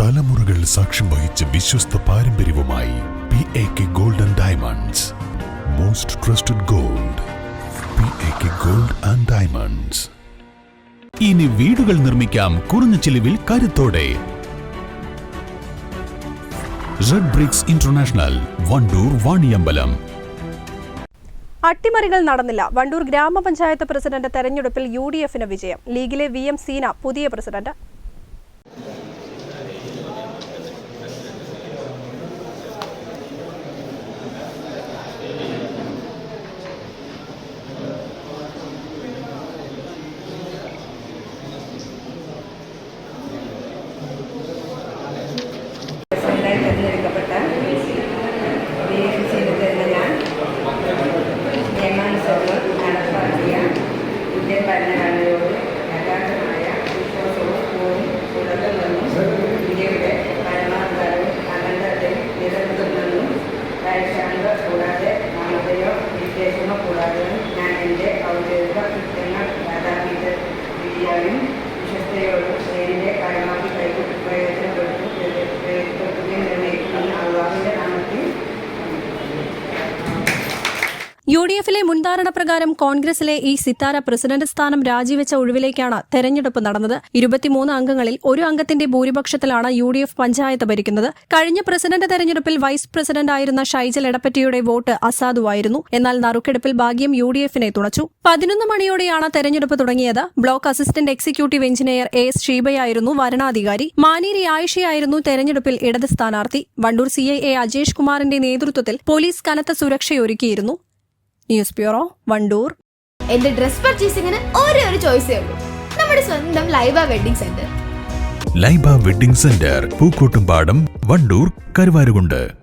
തലമുറകൾ സാക്ഷ്യം വഹിച്ച വിശ്വസ്ത പാരമ്പര്യവുമായി P A K golden diamonds most trusted gold P A K gold and diamonds ഇനി വീടുകൾ നിർമ്മിക്കാം കുറഞ്ഞ ചിലവിൽ കരുത്തോടെ. Red bricks international Wandoor Vaniyambalam. അട്ടിമറികൾ നടന്നില്ല. വണ്ടൂർ ഗ്രാമപഞ്ചായത്ത് പ്രസിഡന്റ് തെരഞ്ഞെടുപ്പിൽ യു ഡി എഫിന് വിജയം. ലീഗിലെ വി എം സീന പുതിയ പ്രസിഡന്റ് ഇന്ത്യൻ യു ഡി എഫിലെ മുൻധാരണ പ്രകാരം കോൺഗ്രസിലെ ഈ സിത്താര പ്രസിഡന്റ് സ്ഥാനം രാജിവെച്ച ഒഴിവിലേക്കാണ് തെരഞ്ഞെടുപ്പ് നടന്നത്. ഇരുപത്തിമൂന്ന് അംഗങ്ങളിൽ ഒരു അംഗത്തിന്റെ ഭൂരിപക്ഷത്തിലാണ് യു ഡി എഫ് പഞ്ചായത്ത് ഭരിക്കുന്നത്. കഴിഞ്ഞ പ്രസിഡന്റ് തെരഞ്ഞെടുപ്പിൽ വൈസ് പ്രസിഡന്റായിരുന്ന ഷൈജൽ എടപ്പറ്റിയുടെ വോട്ട് അസാധുവായിരുന്നു. എന്നാൽ നറുക്കെടുപ്പിൽ ഭാഗ്യം യു ഡി എഫിനെ തുണച്ചു. പതിനൊന്ന് മണിയോടെയാണ് തെരഞ്ഞെടുപ്പ് തുടങ്ങിയത്. Block assistant executive engineer A S ഷീബയായിരുന്നു വരണാധികാരി. മാനേരി ആയിഷയായിരുന്നു തെരഞ്ഞെടുപ്പിൽ ഇടത് സ്ഥാനാർത്ഥി. വണ്ടൂർ സി എ അജേഷ് കുമാറിന്റെ നേതൃത്വത്തിൽ പോലീസ് കനത്ത സുരക്ഷയൊരുക്കിയിരുന്നു. News bureau Wandoor. എന്റെ ഡ്രസ് പർച്ചേസിംഗിന് ഒരേ ഒരു ചോയ്സേ ഉള്ളൂ. നമ്മുടെ സ്വന്തം Laiba wedding centre. Laiba wedding centre Pookkottumpadam Wandoor Karuvarakundu.